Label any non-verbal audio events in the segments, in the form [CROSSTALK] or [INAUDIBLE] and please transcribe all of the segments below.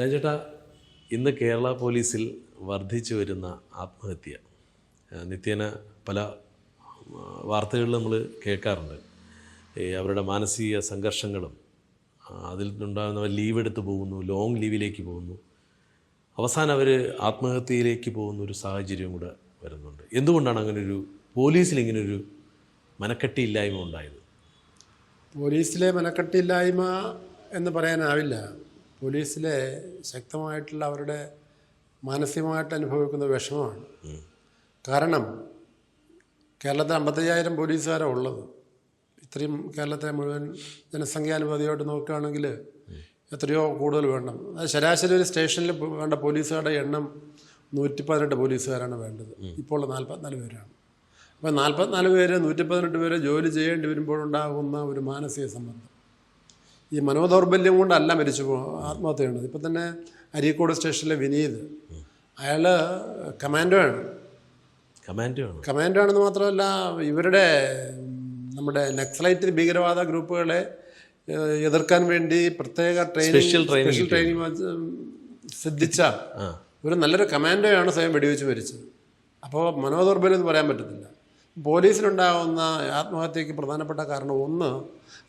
രാജേട്ടാ ഇന്ന് കേരള പോലീസിൽ വർദ്ധിച്ചു വരുന്ന ആത്മഹത്യ. നിത്യേന പല വാർത്തകളിൽ നമ്മൾ കേൾക്കാറുണ്ട്. അവരുടെ മാനസിക സംഘർഷങ്ങളും അതിൽ നിന്നുണ്ടാകുന്നവർ ലീവ് എടുത്ത് പോകുന്നു ലോങ് ലീവിലേക്ക് പോകുന്നു. അവസാനം അവർ ആത്മഹത്യയിലേക്ക് പോകുന്ന ഒരു സാഹചര്യം കൂടെ വരുന്നുണ്ട്. എന്തുകൊണ്ടാണ് അങ്ങനെ ഒരു പോലീസിൽ ഇങ്ങനെ ഒരു മനക്കെട്ടിയില്ലായ്മ ഉണ്ടായത്? പോലീസിലെ മനക്കെട്ടില്ലായ്മ എന്ന് പറയാനാവില്ല. പോലീസിലെ ശക്തമായിട്ടുള്ള അവരുടെ മാനസികമായിട്ട് അനുഭവിക്കുന്ന വിഷമമാണ്. കാരണം കേരളത്തിൽ അമ്പത്തയ്യായിരം പോലീസുകാരാണ് ഉള്ളത്. ഇത്രയും കേരളത്തെ മുഴുവൻ ജനസംഖ്യാനുപാതിയായിട്ട് നോക്കുകയാണെങ്കിൽ എത്രയോ കൂടുതൽ വേണം. അത് ശരാശരി ഒരു സ്റ്റേഷനിൽ വേണ്ട പോലീസുകാരുടെ എണ്ണം നൂറ്റി പതിനെട്ട് പോലീസുകാരാണ് വേണ്ടത്. ഇപ്പോൾ നാൽപ്പത്തിനാല് പേരാണ്. അപ്പോൾ നാൽപ്പത്തിനാല് പേര് നൂറ്റി പതിനെട്ട് പേര് ജോലി ചെയ്യേണ്ടി വരുമ്പോഴുണ്ടാകുന്ന ഒരു മാനസിക സമ്മർദ്ദം ഈ മനോദൗർബല്യം കൊണ്ടല്ല മരിച്ചു പോ ആത്മഹത്യയാണ് ഇപ്പം തന്നെ അരീക്കോട് സ്റ്റേഷനിലെ വിനീത് അയാൾ കമാൻഡോ ആണ്. കമാൻഡോ ആണ്. കമാൻഡോ ആണെന്ന് മാത്രമല്ല ഇവരുടെ നമ്മുടെ നക്സലൈറ്റ് ഭീകരവാദ ഗ്രൂപ്പുകളെ എതിർക്കാൻ വേണ്ടി പ്രത്യേക ട്രെയിനിങ് സ്പെഷ്യൽ ട്രെയിനിങ് ശ്രദ്ധിച്ച ഒരു നല്ലൊരു കമാൻഡോയാണ് സ്വയം വെടിവെച്ച് മരിച്ചത്. അപ്പോൾ മനോദൗർബല്യം എന്ന് പറയാൻ പറ്റത്തില്ല. പോലീസിലുണ്ടാകുന്ന ആത്മഹത്യക്ക് പ്രധാനപ്പെട്ട കാരണം ഒന്ന്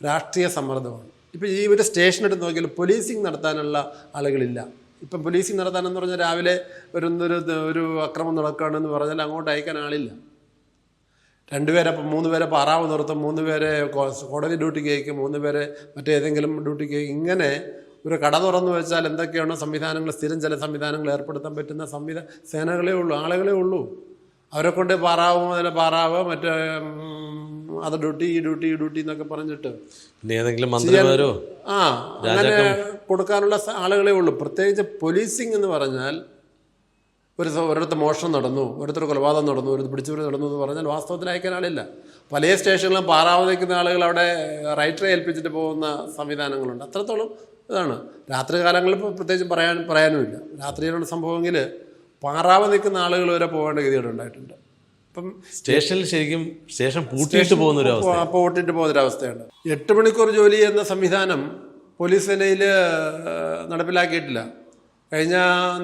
രാഷ്ട്രീയ സമ്മർദ്ദമാണ്. ഇപ്പം ഈ ഒരു സ്റ്റേഷൻ എടുത്ത് നോക്കിയാൽ പോലീസിങ് നടത്താനുള്ള ആളുകളില്ല. ഇപ്പം പോലീസിങ് നടത്താനെന്ന് പറഞ്ഞാൽ രാവിലെ ഒരു ഒരു അക്രമം നടക്കുകയാണെന്ന് പറഞ്ഞാൽ അങ്ങോട്ട് അയക്കാൻ ആളില്ല. രണ്ടുപേരെ മൂന്ന് പേരെ പാറാവ് നിർത്തും മൂന്ന് പേരെ കോടതി ഡ്യൂട്ടിക്ക് അയക്കും മൂന്ന് പേരെ മറ്റേതെങ്കിലും ഡ്യൂട്ടിക്ക് ഇങ്ങനെ ഒരു കട തുറന്നു വെച്ചാൽ എന്തൊക്കെയാണോ സംവിധാനങ്ങൾ സ്ഥിരം ചില സംവിധാനങ്ങൾ ഏർപ്പെടുത്താൻ പറ്റുന്ന സംവിധാന സേനകളേ ഉള്ളൂ ആളുകളേ ഉള്ളൂ. അവരെ കൊണ്ട് പാറാവ് മുതൽ പാറാവ് മറ്റേ അത് ഡ്യൂട്ടി ഈ ഡ്യൂട്ടി ഈ ഡ്യൂട്ടി എന്നൊക്കെ പറഞ്ഞിട്ട്. പിന്നെ ഏതെങ്കിലും മന്ത്രിമാരോ? ആ അങ്ങനെ കൊടുക്കാനുള്ള ആളുകളെ ഉള്ളൂ. പ്രത്യേകിച്ച് പോലീസിങ് എന്ന് പറഞ്ഞാൽ ഒരു ഒരിടത്ത് മോഷണം നടന്നു ഒരിടത്തൊരു കൊലപാതകം നടന്നു ഒരു പിടിച്ചുപറി നടന്നു എന്ന് പറഞ്ഞാൽ വാസ്തവത്തിൽ അയക്കാൻ ആളില്ല. പല സ്റ്റേഷനിലും പാറാവ് നിൽക്കുന്ന ആളുകൾ അവിടെ റൈറ്ററെ ഏൽപ്പിച്ചിട്ട് പോകുന്ന സംവിധാനങ്ങളുണ്ട്. അത്രത്തോളം ഇതാണ്. രാത്രി കാലങ്ങളിൽ പ്രത്യേകിച്ച് പറയാൻ പറയാനുമില്ല. രാത്രിയിലുള്ള സംഭവമെങ്കിൽ പാറാവ് നിൽക്കുന്ന ആളുകൾ വരെ പോകേണ്ട ഗതികൾ ഉണ്ടായിട്ടുണ്ട്. അപ്പം സ്റ്റേഷനിൽ ശരിക്കും സ്റ്റേഷൻ പൂട്ടിയിട്ട് പോകുന്ന ഒരു അവസ്ഥ അപ്പോൾ ഒരു പോകുന്നൊരവസ്ഥയുണ്ട്. എട്ട് മണിക്കൂർ ജോലി എന്ന സംവിധാനം പോലീസ് സേനയിൽ നടപ്പിലാക്കിയിട്ടില്ല. കഴിഞ്ഞ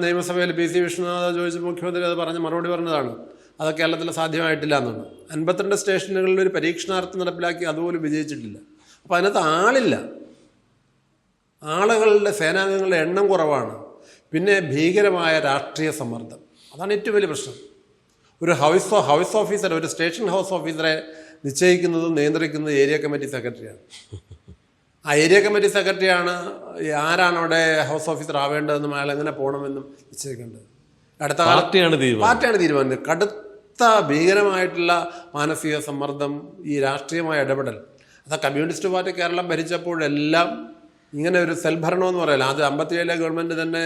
നിയമസഭയിൽ പി സി വിഷ്ണുനാഥ ചോദിച്ച മുഖ്യമന്ത്രി അത് പറഞ്ഞ് മറുപടി പറഞ്ഞതാണ്. അത് കേരളത്തിൽ സാധ്യമായിട്ടില്ല എന്നാണ് അൻപത്തിരണ്ട് സ്റ്റേഷനുകളിൽ ഒരു പരീക്ഷണാർത്ഥം നടപ്പിലാക്കി അതുപോലും വിജയിച്ചിട്ടില്ല. അപ്പോൾ അതിനകത്ത് ആളില്ല. ആളുകളുടെ സേനാംഗങ്ങളുടെ എണ്ണം കുറവാണ്. പിന്നെ ഭീകരമായ രാഷ്ട്രീയ സമ്മർദ്ദം. അതാണ് ഏറ്റവും വലിയ പ്രശ്നം. ഒരു ഹൗസ് ഹൗസ് ഓഫീസർ ഒരു സ്റ്റേഷൻ ഹൗസ് ഓഫീസറെ നിശ്ചയിക്കുന്നതും നിയന്ത്രിക്കുന്നതും ഏരിയ കമ്മിറ്റി സെക്രട്ടറിയാണ്. ആ ഏരിയ കമ്മിറ്റി സെക്രട്ടറിയാണ് ആരാണ് അവിടെ ഹൗസ് ഓഫീസർ ആവേണ്ടതെന്നും അയാൾ എങ്ങനെ പോകണമെന്നും നിശ്ചയിക്കേണ്ടത്. അടുത്ത പാർട്ടിയാണ് പാർട്ടിയാണ് തീരുമാനം. പാർട്ടിയാണ് കടുത്ത ഭീകരമായിട്ടുള്ള മാനസിക സമ്മർദ്ദം ഈ രാഷ്ട്രീയമായ ഇടപെടൽ. അത് കമ്മ്യൂണിസ്റ്റ് പാർട്ടി കേരളം ഭരിച്ചപ്പോഴെല്ലാം ഇങ്ങനെ ഒരു സെൽഭരണം എന്ന് അത് അമ്പത്തിയേഴിലെ ഗവൺമെന്റ് തന്നെ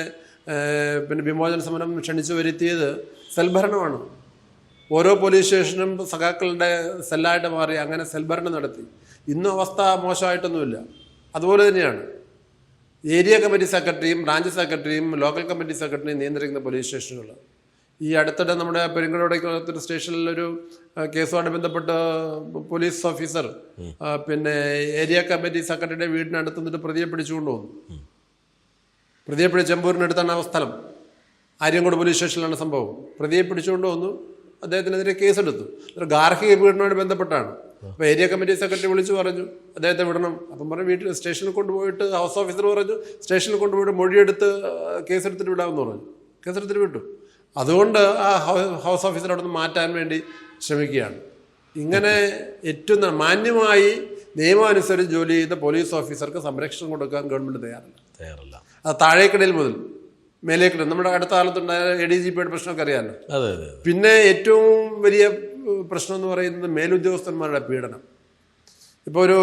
പിന്നെ വിമോചന സമരം ക്ഷണിച്ചു വരുത്തിയത് സെൽഭരണമാണ്. ഓരോ പോലീസ് സ്റ്റേഷനും സഖാക്കളുടെ സെല്ലായിട്ട് മാറി അങ്ങനെ സെൽഭരണം നടത്തി. ഇന്നും അവസ്ഥ മോശമായിട്ടൊന്നുമില്ല. അതുപോലെ തന്നെയാണ്. ഏരിയ കമ്മിറ്റി സെക്രട്ടറിയും ബ്രാഞ്ച് സെക്രട്ടറിയും ലോക്കൽ കമ്മിറ്റി സെക്രട്ടറിയും നിയന്ത്രിക്കുന്ന പോലീസ് സ്റ്റേഷനുകൾ. ഈ അടുത്തിടെ നമ്മുടെ പെരുങ്കടോടൊരു സ്റ്റേഷനിൽ ഒരു കേസുമായിട്ട് ബന്ധപ്പെട്ട് പോലീസ് ഓഫീസർ പിന്നെ ഏരിയ കമ്മിറ്റി സെക്രട്ടറിയുടെ വീടിനടുത്ത് നിന്നിട്ട് പ്രതിയെ പിടിച്ചുകൊണ്ട് വന്നു. പ്രതിയെ പിടിച്ച് ചെമ്പൂരിനടുത്താണ് ആ സ്ഥലം. ആര്യങ്കോട് പോലീസ് സ്റ്റേഷനിലാണ് സംഭവം. പ്രതിയെ പിടിച്ചുകൊണ്ട് വന്നു. അദ്ദേഹത്തിനെതിരെ കേസെടുത്തു. ഒരു ഗാർഹിക പീഡനവുമായി ബന്ധപ്പെട്ടാണ്. അപ്പോൾ ഏരിയ കമ്മിറ്റി സെക്രട്ടറി വിളിച്ചു പറഞ്ഞു അദ്ദേഹത്തെ വിടണം. അപ്പം പറഞ്ഞു വീട്ടിൽ സ്റ്റേഷനിൽ കൊണ്ടുപോയിട്ട് ഹൗസ് ഓഫീസർ പറഞ്ഞു സ്റ്റേഷനിൽ കൊണ്ടുപോയിട്ട് മൊഴിയെടുത്ത് കേസെടുത്തിട്ട് വിടാമെന്ന് പറഞ്ഞു. കേസെടുത്തിട്ട് വിട്ടു. അതുകൊണ്ട് ആ ഹൗസ് ഓഫീസർ അവിടെ നിന്ന് മാറ്റാൻ വേണ്ടി ശ്രമിക്കുകയാണ്. ഇങ്ങനെ ഏറ്റവും മാന്യമായി നിയമം അനുസരിച്ച് ജോലി ചെയ്ത പോലീസ് ഓഫീസർക്ക് സംരക്ഷണം കൊടുക്കാൻ ഗവൺമെന്റ് തയ്യാറല്ല. തയ്യാറല്ല. അത് താഴേക്കടയിൽ മുതൽ മേലേക്കടയിൽ നമ്മുടെ അടുത്ത കാലത്തുണ്ടായ എ ഡി ജി പിയുടെ പ്രശ്നമൊക്കെ അറിയാമല്ലോ പിന്നെ ഏറ്റവും വലിയ പ്രശ്നം എന്ന് പറയുന്നത് മേലുദ്യോഗസ്ഥന്മാരുടെ പീഡനം. ഇപ്പോൾ ഒരു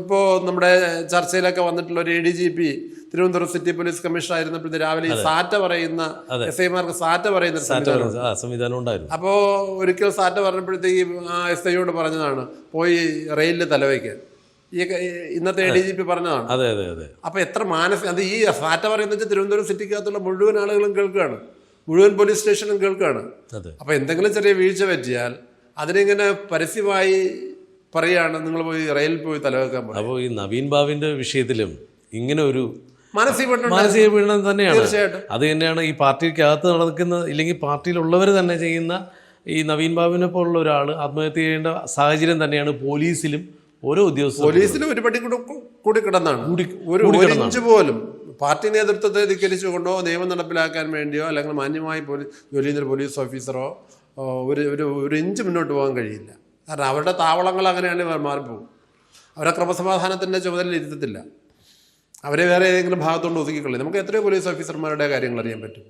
ഇപ്പോൾ നമ്മുടെ ചർച്ചയിലൊക്കെ വന്നിട്ടുള്ള ഒരു A D G P Thiruvananthapuram city police commissioner ആയിരുന്നപ്പോഴത്തെ രാവിലെ ഈ സാറ്റ പറയുന്ന എസ് ഐമാർക്ക് സാറ്റ പറയുന്ന സംവിധാനം ഉണ്ടായിരുന്നു. അപ്പോൾ ഒരിക്കൽ സാറ്റ പറഞ്ഞപ്പോഴത്തേക്ക് ആ എസ് ഐയോട് പറഞ്ഞതാണ് പോയി റെയിലിൽ തലവയ്ക്കാൻ. ഈ ഇന്നത്തെ എ ഡി ജി പി പറഞ്ഞതാണ്. അതെ അതെ അതെ. അപ്പോൾ എത്ര മാനസിക അത് ഈ ഫാറ്റ പറയുന്നത് വെച്ചാൽ തിരുവനന്തപുരം സിറ്റിക്കകത്തുള്ള മുഴുവൻ ആളുകളും കേൾക്കുകയാണ്. മുഴുവൻ പോലീസ് സ്റ്റേഷനും കേൾക്കുകയാണ്. അപ്പൊ അപ്പോൾ എന്തെങ്കിലും ചെറിയ വീഴ്ച പറ്റിയാൽ അതിനെങ്ങനെ പരസ്യമായി പറയുകയാണ് നിങ്ങൾ പോയി റെയിൽ പോയി തലവെക്കാൻ പറയും. അപ്പോൾ ഈ നവീൻ ബാബിന്റെ വിഷയത്തിലും ഇങ്ങനെ ഒരു മാനസിക പീഡനം മാനസിക പീഡനം തന്നെയാണ്. അത് തന്നെയാണ് ഈ പാർട്ടിക്കകത്ത് നടക്കുന്ന ഇല്ലെങ്കിൽ പാർട്ടിയിലുള്ളവർ തന്നെ ചെയ്യുന്ന ഈ നവീൻ ബാബുവിനെ പോലുള്ള ഒരാൾ ആത്മഹത്യ ചെയ്യേണ്ട സാഹചര്യം തന്നെയാണ് പോലീസിലും ഓരോ ഉദ്യോഗസ്ഥ പോലീസിന് ഒരു പടി കൂടി കൂടി കിടന്നാണ്. ഒരു ഇഞ്ച് പോലും പാർട്ടി നേതൃത്വത്തെ ധിക്കരിച്ചുകൊണ്ടോ നിയമം നടപ്പിലാക്കാൻ വേണ്ടിയോ അല്ലെങ്കിൽ മാന്യമായി പോലീസ് ജോലി ചെയ്യുന്ന പോലീസ് ഓഫീസറോ ഒരു ഒരു ഒരു ഇഞ്ച് മുന്നോട്ട് പോകാൻ കഴിയില്ല. കാരണം അവരുടെ താവളങ്ങൾ അങ്ങനെയാണ് മാറിപ്പോകും. അവരെ ക്രമസമാധാനത്തിന്റെ ചുമതല ഇരുത്തത്തില്ല. അവരെ വേറെ ഏതെങ്കിലും ഭാഗത്തോണ്ട് ഒതുക്കിക്കൊള്ളി നമുക്ക് എത്രയോ പോലീസ് ഓഫീസർമാരുടെ കാര്യങ്ങൾ അറിയാൻ പറ്റും.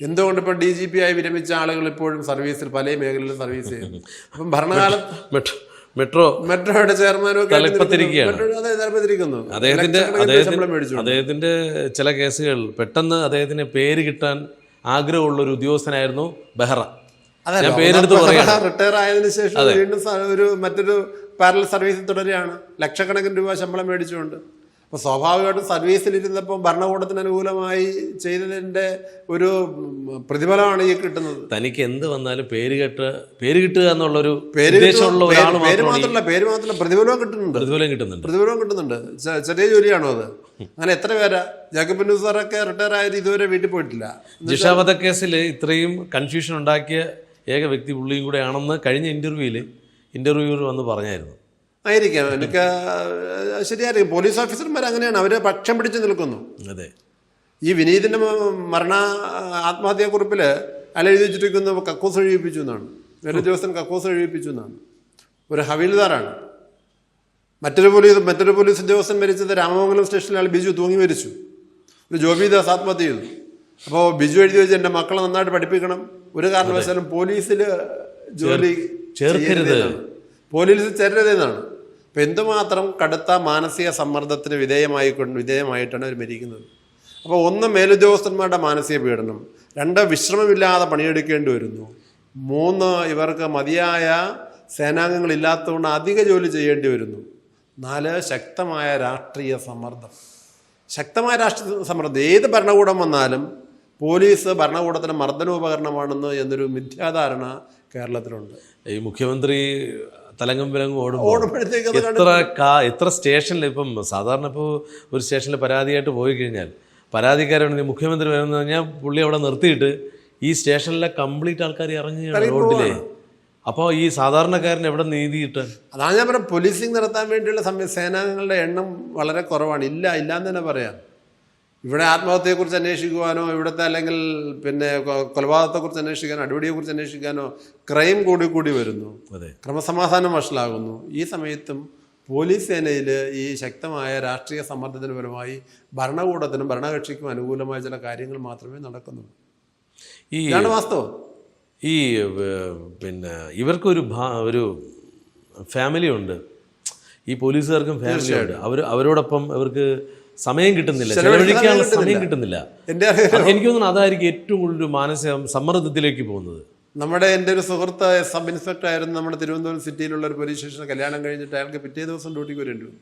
എന്തുകൊണ്ട് ഇപ്പം ഡി ജി പി ആയി വിരമിച്ച ആളുകൾ ഇപ്പോഴും സർവീസിൽ പല മേഖലയിലും സർവീസ് ചെയ്യുന്നു? അപ്പം ഭരണകാലത്ത് മെട്രോ മെട്രോ മെട്രോയുടെ ചെയർമാനും തലപ്പത്തിരിക്കുന്നു. അദ്ദേഹത്തിന്റെ അദ്ദേഹത്തിന്റെ ചില കേസുകൾ പെട്ടെന്ന് അദ്ദേഹത്തിന് പേര് കിട്ടാൻ ആഗ്രഹമുള്ള ഒരു ഉദ്യോഗസ്ഥനായിരുന്നു ബെഹ്റ. ഞാൻ പേരെടുത്ത് ഒന്നാം റിട്ടയർ ആയതിനു ശേഷം വീണ്ടും ഒരു മറ്റൊരു പാരലൽ സർവീസിൽ തുടരുകയാണ്. ലക്ഷക്കണക്കിന് രൂപ ശമ്പളം മേടിച്ചുകൊണ്ട്. അപ്പോൾ സ്വാഭാവികമായിട്ടും സർവീസിലിരുന്നപ്പോൾ ഭരണകൂടത്തിന് അനുകൂലമായി ചെയ്തതിന്റെ ഒരു പ്രതിഫലമാണ് ഈ കിട്ടുന്നത്. തനിക്ക് എന്ത് വന്നാലും പേര് കേട്ട് പേര് കിട്ടുക എന്നുള്ളൊരു പേര് ഉദ്ദേശമുള്ള ഒരാൾ പേര് മാത്രമല്ല പേര് മാത്രമല്ല പ്രതിഫലവും കിട്ടുന്നുണ്ട്. പ്രതിഫലം കിട്ടുന്നുണ്ട്. പ്രതിഫലവും കിട്ടുന്നുണ്ട്. ചെറിയ ജോലിയാണോ അത്? അങ്ങനെ എത്ര പേരാ? ജാക്കബ് ന്യൂസാറൊക്കെ റിട്ടയർ ആയത് ഇതുവരെ വീട്ടിൽ പോയിട്ടില്ല. ജിഷ കേസിൽ ഇത്രയും കൺഫ്യൂഷൻ ഉണ്ടാക്കിയ ഏക വ്യക്തി പുള്ളിയും കൂടെ ആണെന്ന് കഴിഞ്ഞ ഇന്റർവ്യൂവിൽ ഇന്റർവ്യൂവിൽ വന്ന് പറഞ്ഞായിരുന്നു. ആയിരിക്കാം. എനിക്ക് ശരിയായിരിക്കും പോലീസ് ഓഫീസർമാർ അങ്ങനെയാണ്. അവർ പക്ഷം പിടിച്ച് നിൽക്കുന്നു. അതെ. ഈ വിനീതിന്റെ മരണ ആത്മഹത്യാക്കുറിപ്പിൽ അയാൾ എഴുതി വെച്ചിരിക്കുന്നത് കക്കൂസ് ഒഴിപ്പിച്ചു എന്നാണ്. ഒരു ദിവസം കക്കൂസ് ഒഴിപ്പിച്ചു എന്നാണ്. ഒരു ഹവീൽദാറാണ്. മറ്റൊരു പോലീസ് മറ്റൊരു പോലീസ് ഉദ്യോഗസ്ഥൻ മരിച്ചത് രാമമംഗലം സ്റ്റേഷനിൽ അയാൾ ബിജു തൂങ്ങി മരിച്ചു. ഒരു ജോബിദാസ് ആത്മഹത്യ ചെയ്തു അപ്പോൾ ബിജു എഴുതി വെച്ച് എന്റെ മക്കളെ നന്നായിട്ട് പഠിപ്പിക്കണം. ഒരു കാരണവശാലും പോലീസിൽ ജോലി ചേർക്കരുത്. പോലീസിൽ ചേരരുതെന്നാണ്. അപ്പം എന്തുമാത്രം കടുത്ത മാനസിക സമ്മർദ്ദത്തിന് വിധേയമായി കൊണ്ട് വിധേയമായിട്ടാണ് അവർ മരിക്കുന്നത്. അപ്പോൾ ഒന്ന് മേലുദ്യോഗസ്ഥന്മാരുടെ മാനസിക പീഡനം രണ്ട് വിശ്രമമില്ലാതെ പണിയെടുക്കേണ്ടി വരുന്നു മൂന്ന് ഇവർക്ക് മതിയായ സേനാംഗങ്ങളില്ലാത്തതുകൊണ്ട് അധിക ജോലി ചെയ്യേണ്ടി വരുന്നു നാല് ശക്തമായ രാഷ്ട്രീയ സമ്മർദ്ദം. ശക്തമായ രാഷ്ട്രീയ സമ്മർദ്ദം. ഏത് ഭരണകൂടം വന്നാലും പോലീസ് ഭരണകൂടത്തിന് മർദ്ദനോപകരണമാണെന്ന് എന്നൊരു മിഥ്യാധാരണ കേരളത്തിലുണ്ട്. ഈ മുഖ്യമന്ത്രി തലങ്കം വിലങ്ങും ഓടുമ്പോൾ ഓടുമ്പോഴത്തേക്ക് എത്ര കാ എത്ര സ്റ്റേഷനിൽ ഇപ്പം സാധാരണ ഇപ്പോൾ ഒരു സ്റ്റേഷനിൽ പരാതിയായിട്ട് പോയി കഴിഞ്ഞാൽ പരാതിക്കാരാണെങ്കിൽ മുഖ്യമന്ത്രി വരുന്നത് പറഞ്ഞാൽ പുള്ളി അവിടെ നിർത്തിയിട്ട് ഈ സ്റ്റേഷനിലെ കംപ്ലീറ്റ് ആൾക്കാർ ഇറങ്ങി റോഡിലേ. അപ്പോൾ ഈ സാധാരണക്കാരൻ എവിടെ നീതി കിട്ടാൻ അതാണ് ഞാൻ പറഞ്ഞ പോലീസിങ് നടത്താൻ വേണ്ടിയുള്ള സമയ സേനാംഗങ്ങളുടെ എണ്ണം വളരെ കുറവാണ്. ഇല്ല ഇല്ല എന്ന് തന്നെ പറയാം. ഇവിടെ ആത്മഹത്യയെക്കുറിച്ച് അന്വേഷിക്കുവാനോ ഇവിടുത്തെ അല്ലെങ്കിൽ പിന്നെ കൊലപാതകത്തെക്കുറിച്ച് അന്വേഷിക്കാനോ അടിപിടിയെക്കുറിച്ച് അന്വേഷിക്കാനോ ക്രൈം കൂടി കൂടി വരുന്നു. അതെ. ക്രമസമാധാനം വഷളാകുന്നു. ഈ സമയത്തും പോലീസ് സേനയിൽ ഈ ശക്തമായ രാഷ്ട്രീയ സമ്മർദ്ദത്തിന് പരമായി ഭരണകൂടത്തിനും ഭരണകക്ഷിക്കും അനുകൂലമായ ചില കാര്യങ്ങൾ മാത്രമേ നടക്കുന്നുള്ളൂ. ഈ വാസ്തവം. ഈ പിന്നെ ഇവർക്കൊരു ഒരു ഫാമിലി ഉണ്ട്. ഈ പോലീസുകാർക്കും ഫാമിലി ഉണ്ട്. അവർ അവരോടൊപ്പം ഇവർക്ക് സമയം കിട്ടുന്നില്ല. ചെലവഴിക്കാനുള്ള സമയം കിട്ടുന്നില്ല. എനിക്ക് തോന്നുന്നു അതായിരിക്കും ഏറ്റവും കൂടുതൽ മാനസിക സമ്മർദ്ദത്തിലേക്ക് പോകുന്നത്. നമ്മുടെ എന്റെ ഒരു സുഹൃത്ത് സബ് ഇൻസ്പെക്ടർ ആയിരുന്നു നമ്മുടെ തിരുവനന്തപുരം സിറ്റിയിലുള്ള ഒരു പോലീസ് സ്റ്റേഷനിൽ കല്യാണം കഴിഞ്ഞിട്ട് അയാൾക്ക് പിറ്റേ ദിവസം ഡ്യൂട്ടിക്ക് വരേണ്ടി വന്നു.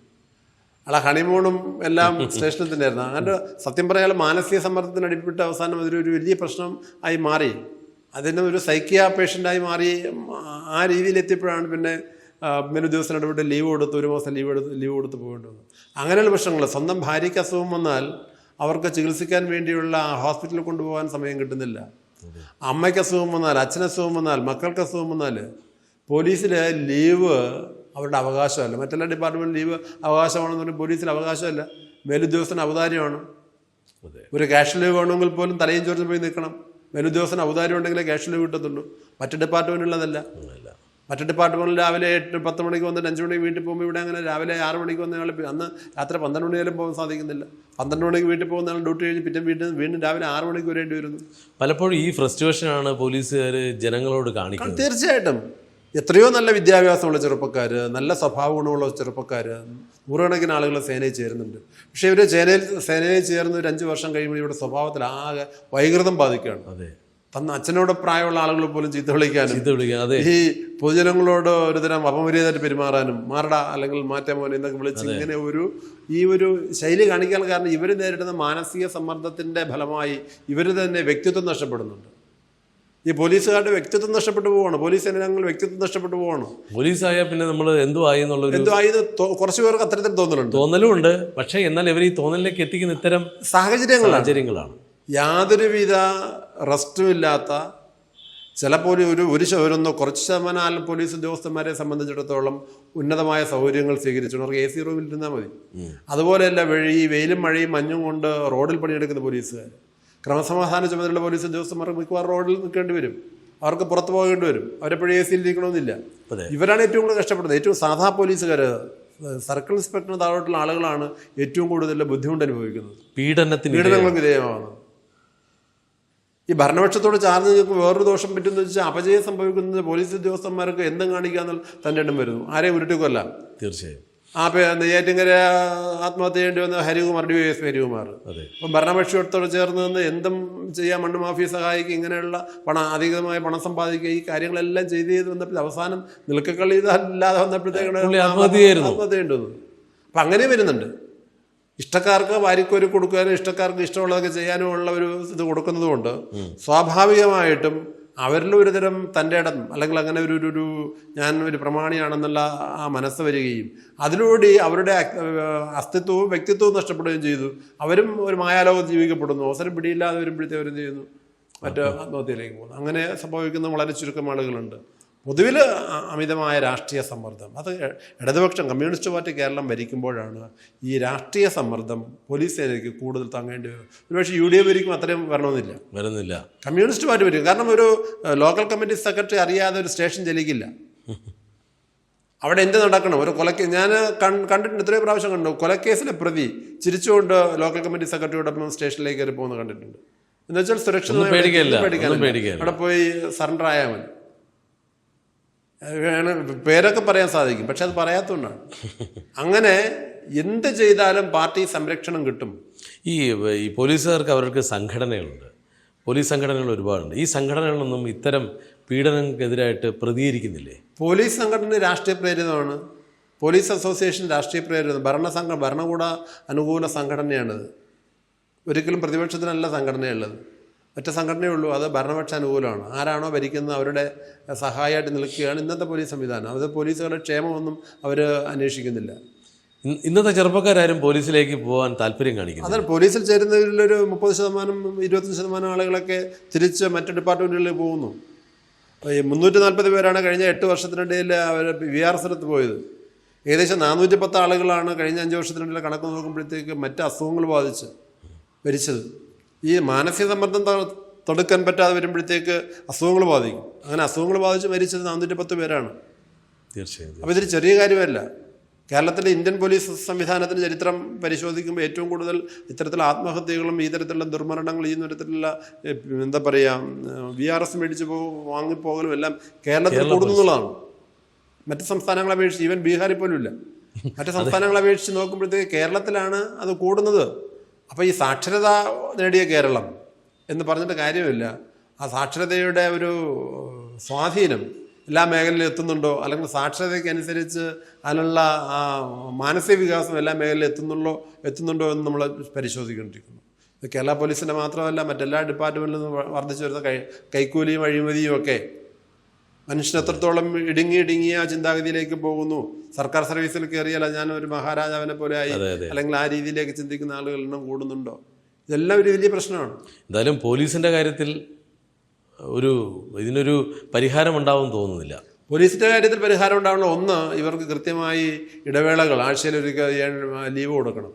അയാളെ ഹണിമൂണും എല്ലാം [LAUGHS] സ്റ്റേഷനിൽ തന്നെയായിരുന്നു അങ്ങനെ സത്യം പറയാൻ മാനസിക സമ്മർദ്ദത്തിന് അടിപ്പെട്ട് അവസാനം അതൊരു വലിയ പ്രശ്നം ആയി മാറി. അതിന് ഒരു സൈക്കിയ പേഷ്യന്റായി മാറി ആ രീതിയിൽ എത്തിയപ്പോഴാണ് പിന്നെ ദിവസം ഇടപെട്ട് ലീവ് കൊടുത്ത് ഒരു മാസം ലീവ് എടുത്ത് ലീവ് കൊടുത്ത് പോകേണ്ടി വന്നു. അങ്ങനെയുള്ള പ്രശ്നങ്ങൾ സ്വന്തം ഭാര്യയ്ക്ക് അസുഖം വന്നാൽ അവർക്ക് ചികിത്സിക്കാൻ വേണ്ടിയുള്ള ഹോസ്പിറ്റലിൽ കൊണ്ടുപോകാൻ സമയം കിട്ടുന്നില്ല. അമ്മയ്ക്ക് അസുഖം വന്നാൽ അച്ഛന് അസുഖം വന്നാൽ മക്കൾക്ക് അസുഖം വന്നാൽ പോലീസിൽ ലീവ് അവരുടെ അവകാശമല്ല. മറ്റെല്ലാ ഡിപ്പാർട്ട്മെന്റ് ലീവ് അവകാശമാണെന്ന് പറഞ്ഞാൽ പോലീസിൽ അവകാശമല്ല. മേലുദ്യോഗസ്ഥന് അവതാരമാണ് ഒരു ക്യാഷ് ലീവ് വേണമെങ്കിൽ പോലും തലയും ചോർന്ന് പോയി നിൽക്കണം. മേലുദ്യോഗസ്ഥന് അവതാരം ഉണ്ടെങ്കിലേ ക്യാഷ് ലീവ് കിട്ടത്തുള്ളൂ. മറ്റ് ഡിപ്പാർട്ട്മെന്റിലുള്ളതല്ല അല്ല മറ്റ് ഡിപ്പാർട്ട്മെന്റിൽ രാവിലെ എട്ട് പത്ത് മണിക്ക് വന്നിട്ട് അഞ്ച് മണിക്ക് വീട്ടിൽ പോകുമ്പോൾ ഇവിടെ അങ്ങനെ രാവിലെ ആറ് മണിക്ക് വന്ന ആൾ അന്ന് രാത്രി പന്ത്രണ്ട് മണിയാലും പോകാൻ സാധിക്കുന്നില്ല. പന്ത്രണ്ട് മണിക്ക് വീട്ടിൽ പോകുന്ന ആൾ ഡ്യൂട്ടി കഴിഞ്ഞ് പിറ്റേ വീട്ടിൽ വീണ്ടും രാവിലെ ആറ് മണിക്ക് വരേണ്ടി വരുന്നു. പലപ്പോഴും ഈ ഫ്രസ്ട്രേഷനാണ് പോലീസുകാർ ജനങ്ങളോട് കാണിക്കുന്നത്. തീർച്ചയായിട്ടും എത്രയോ നല്ല വിദ്യാഭ്യാസമുള്ള ചെറുപ്പക്കാർ നല്ല സ്വഭാവ ഗുണമുള്ള ചെറുപ്പക്കാർ നൂറുകണക്കിന് ആളുകൾ സേനയിൽ ചേരുന്നുണ്ട്. പക്ഷേ ഇവർ സേനയിൽ സേനയിൽ ചേർന്ന് ഒരു അഞ്ച് വർഷം കഴിയുമ്പോൾ ഇവരുടെ സ്വഭാവത്തിൽ ആകെ വൈകൃതം ബാധിക്കുകയാണ്. അതെ. തന്ന അച്ഛനോട് പ്രായമുള്ള ആളുകൾ പോലും ചീത്ത വിളിക്കാനും ഇത് വിളിക്കാൻ അതെ. ഈ പൊതുജനങ്ങളോട് ഒരുതരം അപമര്യാദയായിട്ട് പെരുമാറാനും മാറട അല്ലെങ്കിൽ മാറ്റാൻ മോനെ എന്നൊക്കെ വിളിച്ച് ഇങ്ങനെ ഒരു ഈ ഒരു ശൈലി കാണിക്കാൻ കാരണം ഇവർ നേരിടുന്ന മാനസിക സമ്മർദ്ദത്തിന്റെ ഫലമായി ഇവർ തന്നെ വ്യക്തിത്വം നഷ്ടപ്പെടുന്നുണ്ട്. ഈ പോലീസുകാരുടെ വ്യക്തിത്വം നഷ്ടപ്പെട്ടു പോവാണ്. പോലീസ് സേനാംഗങ്ങൾ വ്യക്തിത്വം നഷ്ടപ്പെട്ടു പോവാണ്. പോലീസായാൽ പിന്നെ നമ്മൾ എന്തോ ആയി എന്നുള്ളത് എന്തോ ആയത് തോ- കുറച്ച് പേർക്ക് അത്തരത്തിൽ തോന്നലുണ്ട്. തോന്നലും ഉണ്ട് പക്ഷേ എന്നാൽ ഇവർ ഈ തോന്നലിലേക്ക് എത്തിക്കുന്ന ഇത്തരം സാഹചര്യങ്ങളാണ്. സാഹചര്യങ്ങളാണ്. യാതൊരുവിധ റെസ്റ്റും ഇല്ലാത്ത ചില പോലീ ഒരു ഒരു ശതമാനം കുറച്ച് ശതമാനം പോലീസ് ഉദ്യോഗസ്ഥന്മാരെ സംബന്ധിച്ചിടത്തോളം ഉന്നതമായ സൗകര്യങ്ങൾ സ്വീകരിച്ചു. അവർക്ക് എ സി റൂമിൽ ഇരുന്നാൽ മതി. അതുപോലെയല്ല വഴി വെയിലും മഴയും മഞ്ഞും കൊണ്ട് റോഡിൽ പണിയെടുക്കുന്ന പോലീസുകാർ. ക്രമസമാധാന ചുമതലയുള്ള പോലീസ് ഉദ്യോഗസ്ഥന്മാർക്ക് മിക്കവാറും റോഡിൽ നിൽക്കേണ്ടി വരും. അവർക്ക് പുറത്തു പോകേണ്ടി വരും. അവരെപ്പോഴും എ സിയിൽ ഇരിക്കണമെന്നില്ല. ഇവരാണ് ഏറ്റവും കൂടുതൽ കഷ്ടപ്പെടുന്നത്. ഏറ്റവും സാധാ പോലീസുകാർ സർക്കിൾ ഇൻസ്പെക്ടറിന് താഴോട്ടുള്ള ആളുകളാണ് ഏറ്റവും കൂടുതൽ ബുദ്ധിമുട്ട് അനുഭവിക്കുന്നത്. പീഡനത്തിന് പീഡനങ്ങൾക്ക് വിധേയമാകുന്നത് ഈ ഭരണപക്ഷത്തോട് ചാർന്ന് നിൽക്കുമ്പോൾ വേറൊരു ദോഷം പറ്റുമെന്ന് വെച്ചാൽ അപജയം സംഭവിക്കുന്നത് പോലീസ് ഉദ്യോഗസ്ഥന്മാർക്ക് എന്തും കാണിക്കാന്നുള്ള തന്റെ എണ്ണം വരുന്നു. ആരെയും ഉരുട്ടിക്കൊല്ല. തീർച്ചയായും. ആ പേ നെയ്യാറ്റിങ്കര ആത്മഹത്യ ചെയ്യേണ്ടി വന്ന ഹരികുമാർ ഡി എസ് ഹരികുമാർ. അതെ. അപ്പം ഭരണപക്ഷത്തോട് ചേർന്ന് നിന്ന് എന്തും ചെയ്യാൻ മണ്ണ് മാഫിയ സഹായിക്കുക ഇങ്ങനെയുള്ള പണം അധികമായ പണം സമ്പാദിക്കുക ഈ കാര്യങ്ങളെല്ലാം ചെയ്ത് ചെയ്ത് വന്നപ്പോൾ അവസാനം നിൽക്കക്കളി ഇതല്ലാതെ വന്നപ്പോഴത്തേക്കാണ് ആത്മഹത്യ ചെയ്യായിരുന്നു. ആത്മഹത്യ ചെയ്യേണ്ടി വന്നു അപ്പം അങ്ങനെ വരുന്നുണ്ട്. ഇഷ്ടക്കാർക്ക് വാരിക്കോരി കൊടുക്കാനും ഇഷ്ടക്കാർക്ക് ഇഷ്ടമുള്ളതൊക്കെ ചെയ്യാനും ഉള്ള ഒരു ഇത് കൊടുക്കുന്നതുകൊണ്ട് സ്വാഭാവികമായിട്ടും അവരിൽ ഒരു തരം തന്റെ ഇടം അല്ലെങ്കിൽ അങ്ങനെ ഒരു ഒരു- ഞാൻ ഒരു പ്രമാണിയാണെന്നുള്ള ആ മനസ്സ് വരികയും അതിലൂടെ അവരുടെ അസ്തിത്വവും വ്യക്തിത്വവും നഷ്ടപ്പെടുകയും ചെയ്തു. അവരും ഒരു മായാലോകത്ത് ജീവിക്കപ്പെടുന്നു. അവസരം പിടിയില്ലാതെ വരുമ്പോഴത്തേക്ക് അവരും ചെയ്യുന്നു? മറ്റ് ആത്മഹത്യയിലേക്ക് പോകുന്നു. അങ്ങനെ സംഭവിക്കുന്ന വളരെ ചുരുക്കം ആളുകളുണ്ട്. പൊതുവിൽ അമിതമായ രാഷ്ട്രീയ സമ്മർദ്ദം. അത് ഇടതുപക്ഷം കമ്മ്യൂണിസ്റ്റ് പാർട്ടി കേരളം ഭരിക്കുമ്പോഴാണ് ഈ രാഷ്ട്രീയ സമ്മർദ്ദം പോലീസ് സേനയ്ക്ക് കൂടുതൽ താങ്ങേണ്ടി വരും ഒരുപക്ഷെ യു ഡി എഫ് ഭരിക്കും അത്രയും വരണമെന്നില്ല. വരുന്നില്ല. കമ്മ്യൂണിസ്റ്റ് പാർട്ടി ഭരിക്കും. കാരണം ഒരു ലോക്കൽ കമ്മിറ്റി സെക്രട്ടറി അറിയാതെ ഒരു സ്റ്റേഷൻ ചലിക്കില്ല അവിടെ എന്ത് നടക്കണം? ഒരു കൊലക്കേ ഞാൻ കണ്ടിട്ടുണ്ട് ഇത്രയും പ്രാവശ്യം കണ്ടു. കൊലക്കേസിലെ പ്രതി ചിരിച്ചുകൊണ്ട് ലോക്കൽ കമ്മിറ്റി സെക്രട്ടറിയോടൊപ്പം സ്റ്റേഷനിലേക്ക് കയറി പോകുന്നത് കണ്ടിട്ടുണ്ട്. എന്ന് വെച്ചാൽ സുരക്ഷിതമായി. അവിടെ പോയി സറണ്ടർ ആയാൽ മതി. പേരൊക്കെ പറയാൻ സാധിക്കും. പക്ഷെ അത് പറയാത്തതുകൊണ്ടാണ് അങ്ങനെ എന്ത് ചെയ്താലും പാർട്ടി സംരക്ഷണം കിട്ടും. ഈ ഈ പോലീസുകാർക്ക് അവർക്ക് സംഘടനകളുണ്ട്. പോലീസ് സംഘടനകൾ ഒരുപാടുണ്ട്. ഈ സംഘടനകളൊന്നും ഇത്തരം പീഡനങ്ങൾക്കെതിരായിട്ട് പ്രതികരിക്കുന്നില്ലേ? പോലീസ് സംഘടന രാഷ്ട്രീയ പ്രേരിതമാണ്. പോലീസ് അസോസിയേഷൻ രാഷ്ട്രീയ പ്രേരിതം ഭരണസംഘ ഭരണകൂട അനുകൂല സംഘടനയാണിത്. ഒരിക്കലും പ്രതിപക്ഷത്തിനല്ല സംഘടനയുള്ളത്. ഒറ്റ സംഘടനയുള്ളൂ അത് ഭരണപക്ഷ അനുകൂലമാണ് ആരാണോ ഭരിക്കുന്നത് അവരുടെ സഹായമായിട്ട് നിൽക്കുകയാണ് ഇന്നത്തെ പോലീസ് സംവിധാനം. അത് പോലീസുകളുടെ ക്ഷേമമൊന്നും അവർ അന്വേഷിക്കുന്നില്ല. ഇന്ന് ഇന്നത്തെ ചെറുപ്പക്കാരും പോലീസിലേക്ക് പോകാൻ താല്പര്യം കാണിക്കുന്നു അതാണ് പോലീസിൽ ചേരുന്നതിലൊരു മുപ്പത് ശതമാനം ഇരുപത്തഞ്ച് ശതമാനം ആളുകളൊക്കെ തിരിച്ച് മറ്റു ഡിപ്പാർട്ട്മെന്റുകളിൽ പോകുന്നു. മുന്നൂറ്റി നാൽപ്പത് പേരാണ് കഴിഞ്ഞ എട്ട് വർഷത്തിനിടയിൽ അവർ വി ആർ എസിനകത്ത് പോയത്. ഏകദേശം നാനൂറ്റി പത്ത് ആളുകളാണ് കഴിഞ്ഞ അഞ്ച് വർഷത്തിനിടയിൽ കണക്ക് നോക്കുമ്പോഴത്തേക്ക് മറ്റ് അസുഖങ്ങൾ ബാധിച്ച് മരിച്ചത്. ഈ മാനസിക സമ്മർദ്ദം തടുക്കാൻ പറ്റാതെ വരുമ്പോഴത്തേക്ക് അസുഖങ്ങൾ ബാധിക്കും. അങ്ങനെ അസുഖങ്ങൾ ബാധിച്ച് മരിച്ചത് നാനൂറ്റി പത്ത് പേരാണ്. തീർച്ചയായും അപ്പോൾ ഇതൊരു ചെറിയ കാര്യമല്ല. കേരളത്തിലെ ഇന്ത്യൻ പോലീസ് സംവിധാനത്തിന്റെ ചരിത്രം പരിശോധിക്കുമ്പോൾ ഏറ്റവും കൂടുതൽ ഇത്തരത്തിലുള്ള ആത്മഹത്യകളും ഈ തരത്തിലുള്ള ദുർമരണങ്ങളും ഈ തരത്തിലുള്ള എന്താ പറയുക വി ആർ എസ് മേടിച്ച് പോ വാങ്ങിപ്പോകലും എല്ലാം കേരളത്തിൽ കൂടുന്നുള്ളതാണ്. മറ്റ് സംസ്ഥാനങ്ങളെ അപേക്ഷിച്ച് ഈവൻ ബീഹാറിൽ പോലും ഇല്ല മറ്റ് സംസ്ഥാനങ്ങളെ അപേക്ഷിച്ച് നോക്കുമ്പോഴത്തേക്ക് കേരളത്തിലാണ് അത് കൂടുന്നത്. അപ്പോൾ ഈ സാക്ഷരത നേടിയ കേരളം എന്ന് പറഞ്ഞിട്ട് കാര്യമില്ല. ആ സാക്ഷരതയുടെ ഒരു സ്വാധീനം എല്ലാ മേഖലയിലും എത്തുന്നുണ്ടോ? അല്ലെങ്കിൽ സാക്ഷരതയ്ക്ക് അനുസരിച്ച് അതിനുള്ള മാനസിക വികാസം എല്ലാ മേഖലയിലും എത്തുന്നുള്ളോ എത്തുന്നുണ്ടോ എന്ന് നമ്മൾ പരിശോധിക്കേണ്ടിയിരിക്കുന്നു. ഇത് കേരള പോലീസിന്റെ മാത്രമല്ല മറ്റെല്ലാ ഡിപ്പാർട്ട്മെന്റിൽ നിന്നും വർദ്ധിച്ചു വരുന്ന കൈ കൈക്കൂലിയും അഴിമതിയും ഒക്കെ മനുഷ്യൻ എത്രത്തോളം ഇടുങ്ങി ഇടുങ്ങിയ ചിന്താഗതിയിലേക്ക് പോകുന്നു. സർക്കാർ സർവീസിൽ കയറിയാൽ ഞാൻ ഒരു മഹാരാജാവിനെ പോലെ ആയി. അല്ലെങ്കിൽ ആ രീതിയിലേക്ക് ചിന്തിക്കുന്ന ആളുകൾ എണ്ണം കൂടുന്നുണ്ടോ? ഇതെല്ലാം ഒരു വലിയ പ്രശ്നമാണ്. എന്തായാലും പോലീസിന്റെ കാര്യത്തിൽ ഒരു ഇതിനൊരു പരിഹാരം ഉണ്ടാവും തോന്നുന്നില്ല. പോലീസിന്റെ കാര്യത്തിൽ പരിഹാരം ഉണ്ടാവുന്ന ഒന്ന് ഇവർക്ക് കൃത്യമായി ഇടവേളകൾ ആഴ്ചയിൽ ഒരു ലീവ് കൊടുക്കണം.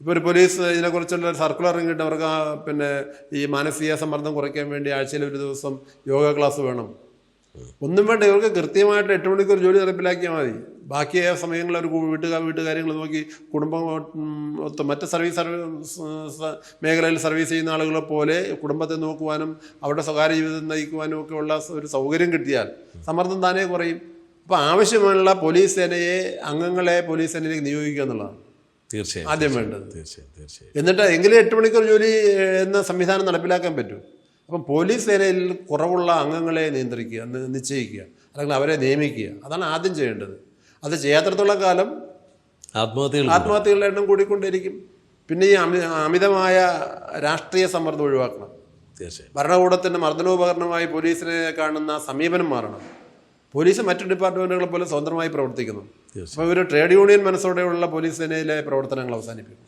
ഇപ്പോൾ ഒരു പോലീസ് ഇതിനെക്കുറിച്ചുള്ള ഒരു സർക്കുലർ ഇറങ്ങിയിട്ട് അവർക്ക് പിന്നെ ഈ മാനസിക സമ്മർദ്ദം കുറയ്ക്കാൻ വേണ്ടി ആഴ്ചയിൽ ഒരു ദിവസം യോഗ ക്ലാസ് വേണം. ഒന്നും വേണ്ട ഇവർക്ക് കൃത്യമായിട്ട് എട്ട് മണിക്കൂർ ജോലി നടപ്പിലാക്കിയാൽ മതി. ബാക്കി സമയങ്ങളിൽ അവർ വീട്ടുകാർ വീട്ടുകാര്യങ്ങൾ നോക്കി കുടുംബം മറ്റ് സർവീസ് സർവീസ് മേഖലയിൽ സർവീസ് ചെയ്യുന്ന ആളുകളെ പോലെ കുടുംബത്തെ നോക്കുവാനും അവരുടെ സ്വകാര്യ ജീവിതം നയിക്കുവാനും ഒക്കെ ഉള്ള ഒരു സൗകര്യം കിട്ടിയാൽ സമ്മർദ്ദം താനേ കുറയും. അപ്പോൾ ആവശ്യമുള്ള പോലീസ് സേനയെ അംഗങ്ങളെ പോലീസ് സേനയിലേക്ക് നിയോഗിക്കുക എന്നുള്ളതാണ് തീർച്ചയായും ആദ്യം വേണ്ടത്. തീർച്ചയായും തീർച്ചയായും. എന്നിട്ട് എങ്കിലും എട്ട് മണിക്കൂർ ജോലി എന്ന സംവിധാനം നടപ്പിലാക്കാൻ പറ്റൂ. അപ്പം പോലീസ് സേനയിൽ കുറവുള്ള അംഗങ്ങളെ നിയന്ത്രിക്കുക നിശ്ചയിക്കുക അല്ലെങ്കിൽ അവരെ നിയമിക്കുക. അതാണ് ആദ്യം ചെയ്യേണ്ടത്. അത് ചെയ്യാത്തടത്തോളം കാലം ആത്മഹത്യകൾ ആത്മഹത്യകളുടെ എണ്ണം കൂടിക്കൊണ്ടിരിക്കും പിന്നെ ഈ അമി അമിതമായ രാഷ്ട്രീയ സമ്മർദ്ദം ഒഴിവാക്കണം. തീർച്ചയായും. ഭരണകൂടത്തിന്റെ മർദ്ദനോപകരണമായി പോലീസിനെ കാണുന്ന സമീപനം മാറണം. പോലീസ് മറ്റു ഡിപ്പാർട്ട്മെന്റുകളെ പോലെ സ്വതന്ത്രമായി പ്രവർത്തിക്കുന്നു. അപ്പോൾ ഒരു ട്രേഡ് യൂണിയൻ മനസ്സോടെയുള്ള പോലീസ് സേനയിലെ പ്രവർത്തനങ്ങൾ അവസാനിപ്പിക്കും.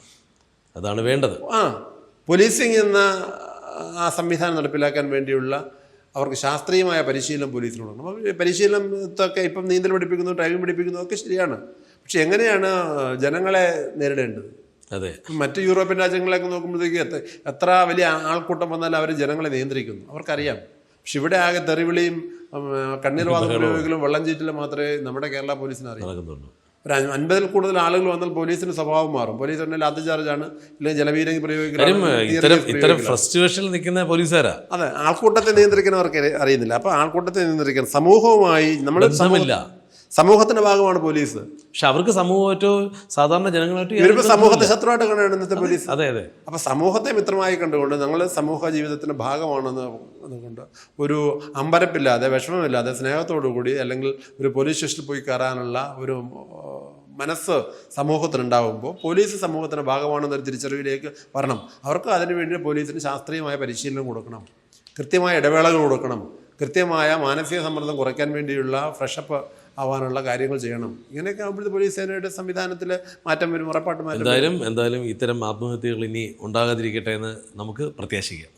അതാണ് വേണ്ടത്. ആ പോലീസിംഗ് എന്ന ആ സംവിധാനം നടപ്പിലാക്കാൻ വേണ്ടിയുള്ള അവർക്ക് ശാസ്ത്രീയമായ പരിശീലനം പോലീസിന് കൊടുക്കണം പരിശീലനത്തൊക്കെ ഇപ്പം നീന്തൽ പഠിപ്പിക്കുന്നു ഡ്രൈവിംഗ് പഠിപ്പിക്കുന്നു ഒക്കെ ശരിയാണ്. പക്ഷെ എങ്ങനെയാണ് ജനങ്ങളെ നേരിടേണ്ടത്? അതെ. മറ്റ് യൂറോപ്യൻ രാജ്യങ്ങളെയൊക്കെ നോക്കുമ്പോഴത്തേക്ക് എത്ര വലിയ ആൾക്കൂട്ടം വന്നാൽ അവർ ജനങ്ങളെ നിയന്ത്രിക്കുന്നു. അവർക്കറിയാം. പക്ഷെ ഇവിടെ ആകെ തെറിവിളിയും കണ്ണീർ ഉപയോഗിക്കലും വെള്ളം ചീറ്റലും മാത്രമേ നമ്മുടെ കേരള പോലീസിന് അറിയൂ. ഒരു അൻ- അൻപതിൽ കൂടുതൽ ആളുകൾ വന്നാൽ പോലീസിന്റെ സ്വഭാവം മാറും. പോലീസ് ഉണ്ടെങ്കിൽ അത് ചാർജാണ് ഇല്ലെങ്കിൽ ജലവീരങ്ങി പ്രയോഗിക്കുന്നത് ഇത്തരം നിൽക്കുന്ന പോലീസുകാരാ? അതെ ആൾക്കൂട്ടത്തെ നിയന്ത്രിക്കുന്നവർക്ക് അറി- അറിയുന്നില്ല. അപ്പൊ ആൾക്കൂട്ടത്തെ നിയന്ത്രിക്കാൻ സമൂഹവുമായി നമ്മൾ സമൂഹത്തിന്റെ ഭാഗമാണ് പോലീസ്. പക്ഷെ അവർക്ക് സമൂഹമായിട്ടോ സാധാരണ ജനങ്ങളായിട്ടോ ഇവരിപ്പോ സമൂഹത്തെ ശത്രുവായിട്ട് കാണുകയാണ് ഇന്നത്തെ പോലീസ്. അതെ അതെ. അപ്പൊ സമൂഹത്തെ മിത്രമായി കണ്ടുകൊണ്ട് ഞങ്ങൾ സമൂഹ ജീവിതത്തിന്റെ ഭാഗമാണെന്ന് കൊണ്ട് ഒരു അമ്പരപ്പില്ലാതെ വിഷമമില്ലാതെ സ്നേഹത്തോടു കൂടി അല്ലെങ്കിൽ ഒരു പോലീസ് സ്റ്റേഷനിൽ പോയി കയറാനുള്ള ഒരു മനസ്സ് സമൂഹത്തിനുണ്ടാകുമ്പോൾ പോലീസ് സമൂഹത്തിന്റെ ഭാഗമാണെന്നൊരു തിരിച്ചറിവിലേക്ക് വരണം. അവർക്ക് അതിനുവേണ്ടി പോലീസിന് ശാസ്ത്രീയമായ പരിശീലനം കൊടുക്കണം. കൃത്യമായ ഇടവേളകൾ കൊടുക്കണം. കൃത്യമായ മാനസിക സമ്മർദ്ദം കുറയ്ക്കാൻ വേണ്ടിയുള്ള ഫ്രഷപ്പ് ആവാനുള്ള കാര്യങ്ങൾ ചെയ്യണം. ഇങ്ങനെയൊക്കെ ആകുമ്പോഴത്തെ പോലീസ് സേനയുടെ സംവിധാനത്തിൽ മാറ്റം വരും ഉറപ്പായിട്ട് മാറ്റം എന്തായാലും എന്തായാലും ഇത്തരം ആത്മഹത്യകൾ ഇനി ഉണ്ടാകാതിരിക്കട്ടെ എന്ന് നമുക്ക് പ്രത്യാശിക്കാം.